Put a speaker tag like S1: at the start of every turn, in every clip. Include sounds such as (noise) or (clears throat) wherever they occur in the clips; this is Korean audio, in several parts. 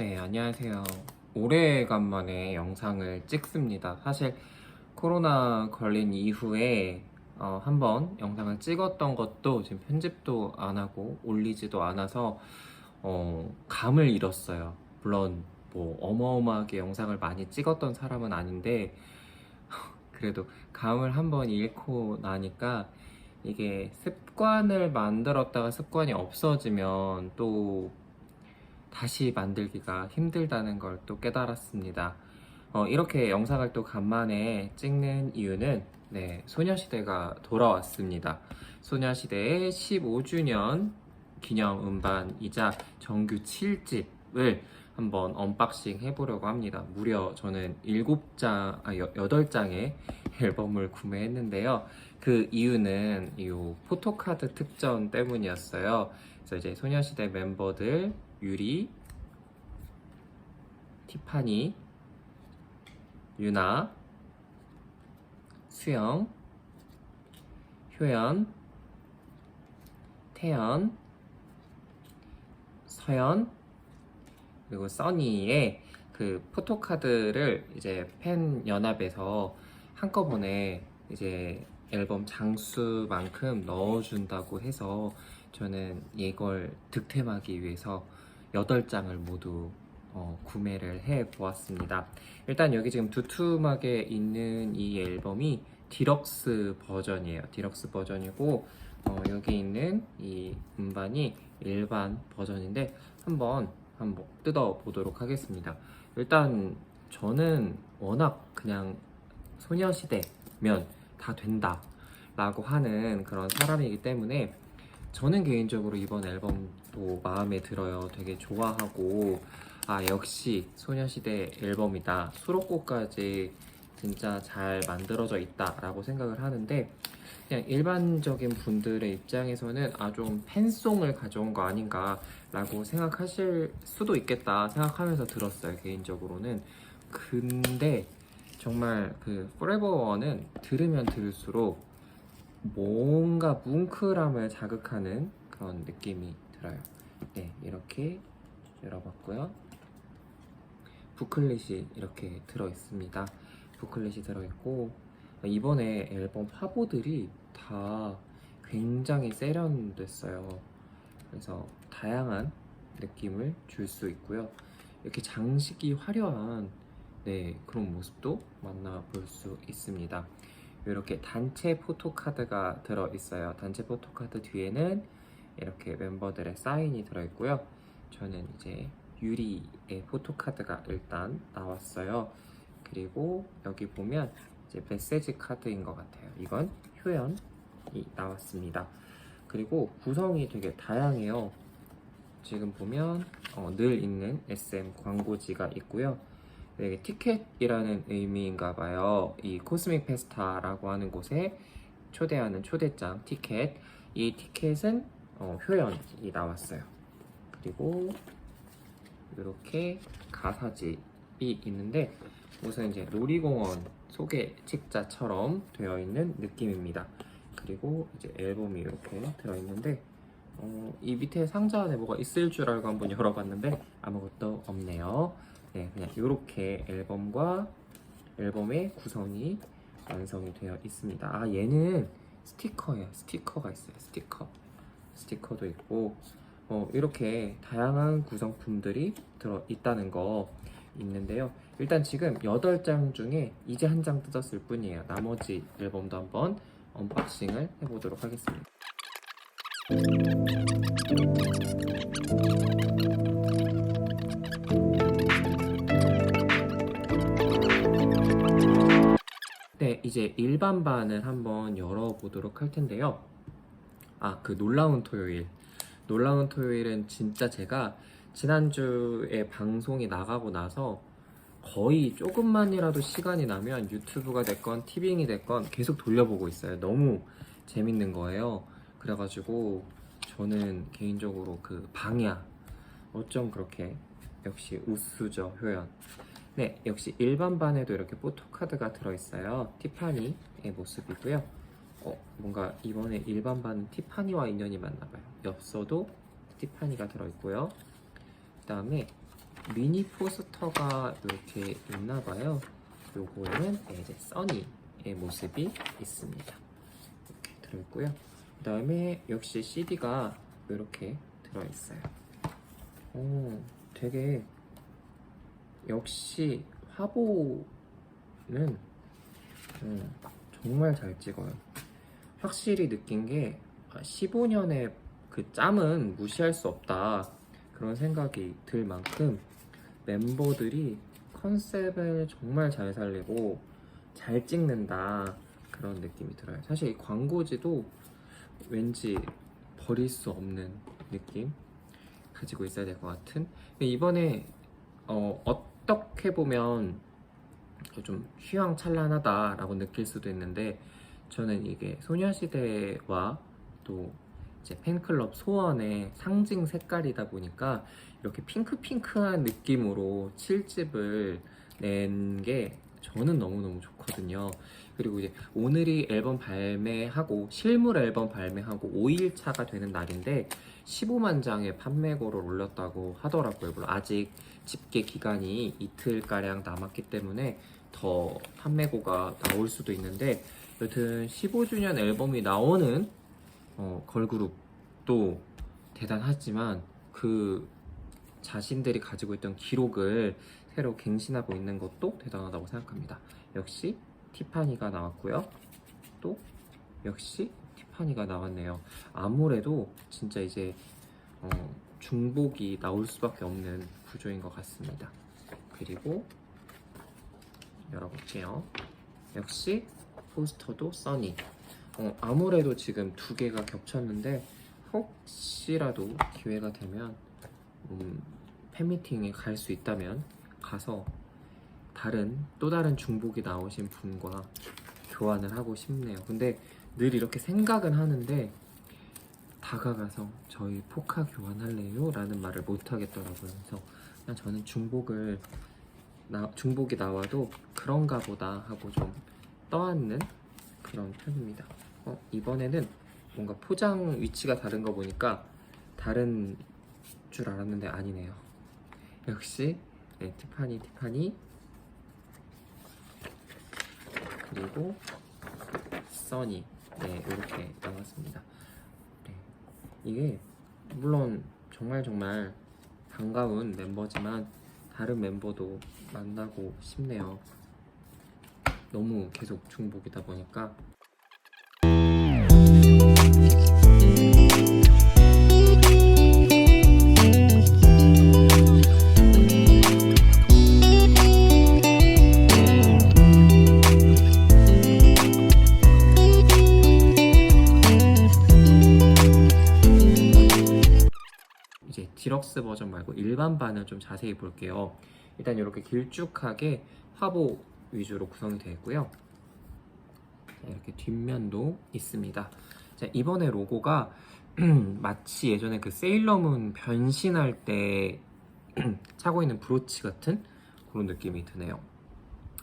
S1: 네, 안녕하세요. 오래간만에 영상을 찍습니다. 사실 코로나 걸린 이후에 어, 한번 영상을 찍었던 것도 지금 편집도 안 하고 올리지도 않아서 어, 감을 잃었어요. 물론 뭐 어마어마하게 영상을 많이 찍었던 사람은 아닌데 (laughs) 그래도 감을 한번 잃고 나니까 이게 습관을 만들었다가 습관이 없어지면 또 다시 만들기가 힘들다는 걸 또 깨달았습니다. 어, 이렇게 영상을 또 간만에 찍는 이유는 네, 소녀시대가 돌아왔습니다. 소녀시대의 15주년 기념 음반이자 정규 7집을 한번 언박싱 해보려고 합니다. 무려 저는 7장, 아, 8장의 앨범을 구매했는데요. 그 이유는 이 포토카드 특전 때문이었어요. 그래서 이제 소녀시대 멤버들 유리, 티파니, 유나, 수영, 효연, 태연, 서연, 그리고 써니의 그 포토카드를 이제 팬 연합에서 한꺼번에 이제 앨범 장수만큼 넣어준다고 해서 저는 이걸 득템하기 위해서 8장을 모두 어, 구매를 해 보았습니다. 일단 여기 지금 두툼하게 있는 이 앨범이 디럭스 버전이에요. 디럭스 버전이고 어, 여기 있는 이 음반이 일반 버전인데 한번 한번 뜯어 보도록 하겠습니다. 일단 저는 워낙 그냥 소녀시대면 다 된다 라고 하는 그런 사람이기 때문에 저는 개인적으로 이번 앨범 도 마음에 들어요. 되게 좋아하고 아 역시 소녀시대 앨범이다. 수록곡까지 진짜 잘 만들어져 있다라고 생각을 하는데 그냥 일반적인 분들의 입장에서는 아 좀 팬송을 가져온 거 아닌가라고 생각하실 수도 있겠다 생각하면서 들었어요 개인적으로는 근데 정말 그 Forever One은 들으면 들을수록 뭔가 뭉클함을 자극하는 그런 느낌이 들어요. 네, 이렇게 열어봤고요. 부클릿이 이렇게 들어 있습니다. 부클릿이 들어 있고 이번에 앨범 화보들이 다 굉장히 세련됐어요. 그래서 다양한 느낌을 줄 수 있고요. 이렇게 장식이 화려한 네, 그런 모습도 만나볼 수 있습니다. 이렇게 단체 포토카드가 들어 있어요. 단체 포토카드 뒤에는 이렇게 멤버들의 사인이 들어 있고요. 저는 이제 유리의 포토카드가 일단 나왔어요. 그리고 여기 보면 이제 메시지 카드인 것 같아요. 이건 효연이 나왔습니다. 그리고 구성이 되게 다양해요. 지금 보면 어, 늘 있는 SM 광고지가 있고요. 네, 티켓이라는 의미인가 봐요. 이 코스믹 페스타라고 하는 곳에 초대하는 초대장 티켓. 이 티켓은 어, 효연이 나왔어요. 그리고 이렇게 가사집이 있는데 우선 이제 놀이공원 소개 책자처럼 되어 있는 느낌입니다. 그리고 이제 앨범이 이렇게 들어 있는데 어, 이 밑에 상자 안에 뭐가 있을 줄 알고 한번 열어봤는데 아무것도 없네요. 네, 그냥 이렇게 앨범과 앨범의 구성이 완성이 되어 있습니다. 아, 얘는 스티커예요. 스티커가 있어요. 스티커. 스티커도 있고, 어, 이렇게 다양한 구성품들이 들어 있다는 거 있는데요. 일단 지금 8장 중에 이제 한 장 뜯었을 뿐이에요. 나머지 앨범도 한번 언박싱을 해보도록 하겠습니다. 네, 이제 일반반을 한번 열어보도록 할 텐데요. 아, 그 놀라운 토요일. 놀라운 토요일은 진짜 제가 지난주에 방송이 나가고 나서 거의 조금만이라도 시간이 나면 유튜브가 됐건 티빙이 됐건 계속 돌려보고 있어요. 너무 재밌는 거예요. 그래가지고 저는 개인적으로 그 방야 어쩜 그렇게 역시 우수죠 효연. 네, 역시 일반 반에도 이렇게 포토카드가 들어있어요. 티파니의 모습이고요. 어, 뭔가 이번에 일반 반은 티파니와 인연이 맞나봐요. 엽서도 티파니가 들어있고요. 그 다음에 미니 포스터가 이렇게 있나 봐요. 요거에는 네, 이제 써니의 모습이 있습니다. 이렇게 들어있고요. 그 다음에 역시 CD가 이렇게 들어있어요. 오, 되게 역시 화보는 음, 정말 잘 찍어요. 확실히 느낀 게 15년의 그 짬은 무시할 수 없다 그런 생각이 들 만큼 멤버들이 컨셉을 정말 잘 살리고 잘 찍는다 그런 느낌이 들어요. 사실 이 광고지도 왠지 버릴 수 없는 느낌 가지고 있어야 될 것 같은. 이번에 어, 어떻게 보면 좀 휘황찬란하다라고 느낄 수도 있는데 저는 이게 소녀시대와 또 이제 팬클럽 소원의 상징 색깔이다 보니까 이렇게 핑크핑크한 느낌으로 7집을 낸 게 저는 너무너무 좋거든요. 그리고 이제 오늘이 앨범 발매하고 실물 앨범 발매하고 5일차가 되는 날인데 15만 장의 판매고를 올렸다고 하더라고요. 물론 아직 집계 기간이 이틀가량 남았기 때문에 더 판매고가 나올 수도 있는데 여튼 15주년 앨범이 나오는 어, 걸그룹도 대단하지만 그 자신들이 가지고 있던 기록을 새로 갱신하고 있는 것도 대단하다고 생각합니다. 역시 티파니가 나왔고요. 또 역시 티파니가 나왔네요. 아무래도 진짜 이제 어, 중복이 나올 수밖에 없는 구조인 것 같습니다. 그리고 열어볼게요. 역시 포스터도 써니. 어, 아무래도 지금 두 개가 겹쳤는데 혹시라도 기회가 되면 음, 팬미팅에 갈 수 있다면 가서 다른 또 다른 중복이 나오신 분과 교환을 하고 싶네요. 근데 늘 이렇게 생각은 하는데 다가가서 저희 포카 교환할래요? 라는 말을 못 하겠더라고요. 그래서 그냥 저는 중복을 나, 중복이 나와도 그런가 보다 하고 좀 떠안는 그런 편입니다. 어, 이번에는 뭔가 포장 위치가 다른 거 보니까 다른 줄 알았는데 아니네요. 역시 네, 티파니 티파니 그리고 써니 네 이렇게 나왔습니다. 네, 이게 물론 정말 정말 반가운 멤버지만 다른 멤버도 만나고 싶네요. 너무 계속 중복이다 보니까 이제 디럭스 버전 말고 일반 반을 좀 자세히 볼게요. 일단 이렇게 길쭉하게 화보 위주로 구성이. 자, 이렇게 뒷면도 있습니다. 자, 이번에 로고가 (clears throat) 마치 예전에 그 세일러문 변신할 때 (clears throat) 차고 있는 브로치 같은 그런 느낌이 드네요.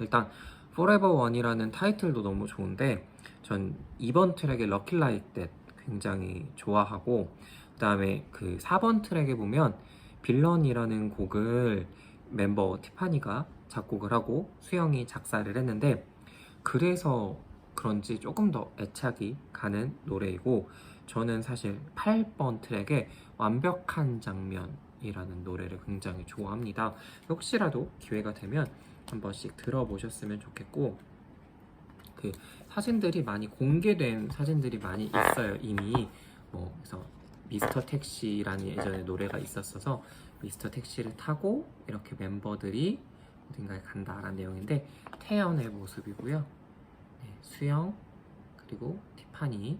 S1: 일단 Forever One이라는 타이틀도 너무 좋은데 전 이번 트랙의 Lucky Like That 굉장히 좋아하고 그 다음에 그 4번 트랙에 보면 빌런이라는 곡을 멤버 티파니가 작곡을 하고 수영이 작사를 했는데 그래서 그런지 조금 더 애착이 가는 노래이고 저는 사실 8번 트랙의 완벽한 장면이라는 노래를 굉장히 좋아합니다. 혹시라도 기회가 되면 한 번씩 들어보셨으면 좋겠고 그 사진들이 많이 공개된 사진들이 많이 있어요 이미 뭐 그래서 미스터 택시라는 예전에 노래가 있었어서 미스터 택시를 타고 이렇게 멤버들이 어딘가에 간다라는 내용인데 태연의 모습이고요. 네, 수영 그리고 티파니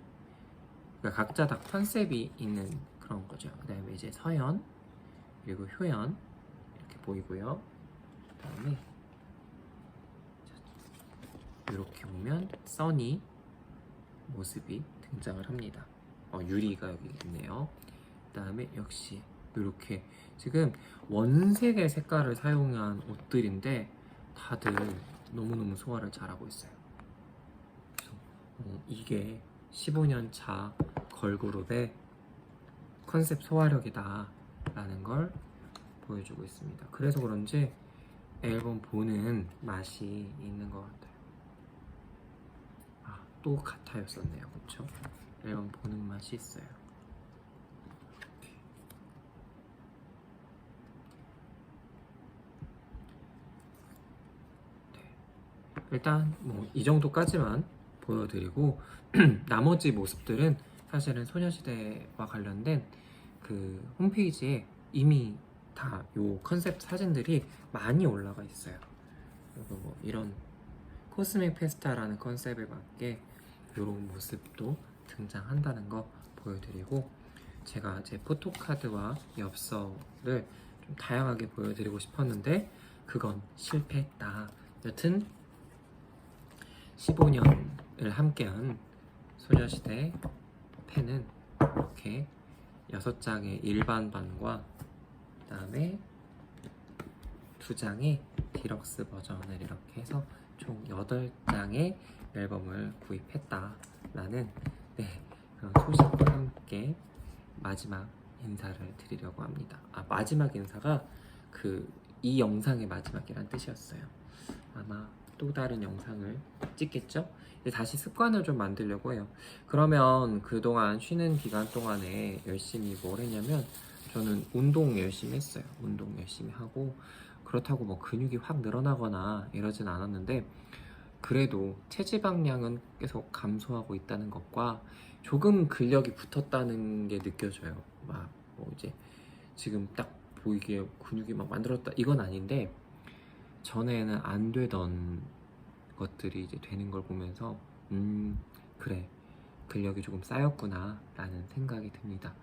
S1: 그러니까 각자 다 컨셉이 있는 그런 거죠. 그다음에 이제 서연 그리고 효연 이렇게 보이고요. 그다음에 이렇게 보면 써니 모습이 등장을 합니다. 어, 유리가 여기 있네요. 그다음에 역시 이렇게 지금 원색의 색깔을 사용한 옷들인데 다들 너무너무 소화를 잘하고 있어요. 어, 이게 15년 차 걸그룹의 컨셉 소화력이다 라는 걸 보여주고 있습니다. 그래서 그런지 앨범 보는 맛이 있는 것 같아요. 아, 또 같아였었네요. 그렇죠? 앨범 보는 맛이 있어요. 이렇게. 네. 일단 뭐 이 정도까지만 보여드리고 (clears throat) 나머지 모습들은 사실은 소녀시대와 관련된 그 홈페이지에 이미 다 요 컨셉 사진들이 많이 올라가 있어요. 그리고 뭐 이런 코스믹 페스타라는 컨셉에 맞게 이런 모습도 등장한다는 거 보여드리고 제가 제 포토카드와 엽서를 좀 다양하게 보여드리고 싶었는데 그건 실패했다. 여튼 15년을 함께한 소녀시대 펜은 이렇게 6장의 일반 반과 그 다음에 두 장의 디럭스 버전을 이렇게 해서 총 8장의 앨범을 구입했다라는 네, 그런 소식과 함께 마지막 인사를 드리려고 합니다. 아 마지막 인사가 그 이 영상의 마지막이란 뜻이었어요. 아마 또 다른 영상을 찍겠죠? 다시 습관을 좀 만들려고 해요. 그러면 그동안 쉬는 기간 동안에 열심히 뭘 했냐면 저는 운동 열심히 했어요. 운동 열심히 하고 그렇다고 뭐 근육이 확 늘어나거나 이러진 않았는데 그래도 체지방량은 계속 감소하고 있다는 것과 조금 근력이 붙었다는 게 느껴져요. 막 뭐 이제 지금 딱 보이기에 근육이 막 만들었다 이건 아닌데 전에는 안 되던 것들이 이제 되는 걸 보면서 음 그래 근력이 조금 쌓였구나 라는 생각이 듭니다.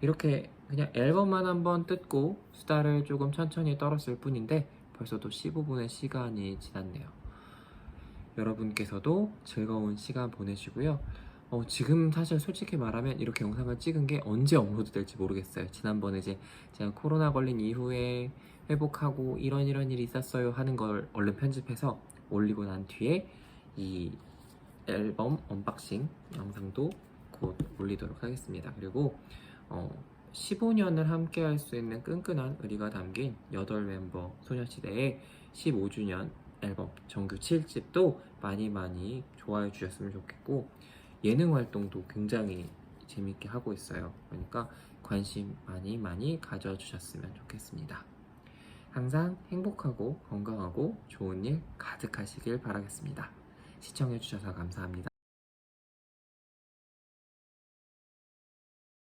S1: 이렇게 그냥 앨범만 한번 뜯고 수다를 조금 천천히 떨었을 뿐인데 벌써도 15분의 시간이 지났네요. 여러분께서도 즐거운 시간 보내시고요. 어, 지금 사실 솔직히 말하면 이렇게 영상을 찍은 게 언제 업로드 될지 모르겠어요. 지난번에 이제 제가 코로나 걸린 이후에 회복하고 이런 이런 일이 있었어요 하는 걸 얼른 편집해서 올리고 난 뒤에 이 앨범 언박싱 영상도 곧 올리도록 하겠습니다. 그리고 어, 15년을 함께 할 수 있는 끈끈한 의리가 담긴 8멤버 소녀시대의 15주년 앨범 정규 7집도 많이 많이 좋아해 주셨으면 좋겠고 예능 활동도 굉장히 재밌게 하고 있어요. 그러니까 관심 많이 많이 가져주셨으면 좋겠습니다. 항상 행복하고 건강하고 좋은 일 가득하시길 바라겠습니다. 시청해주셔서 감사합니다.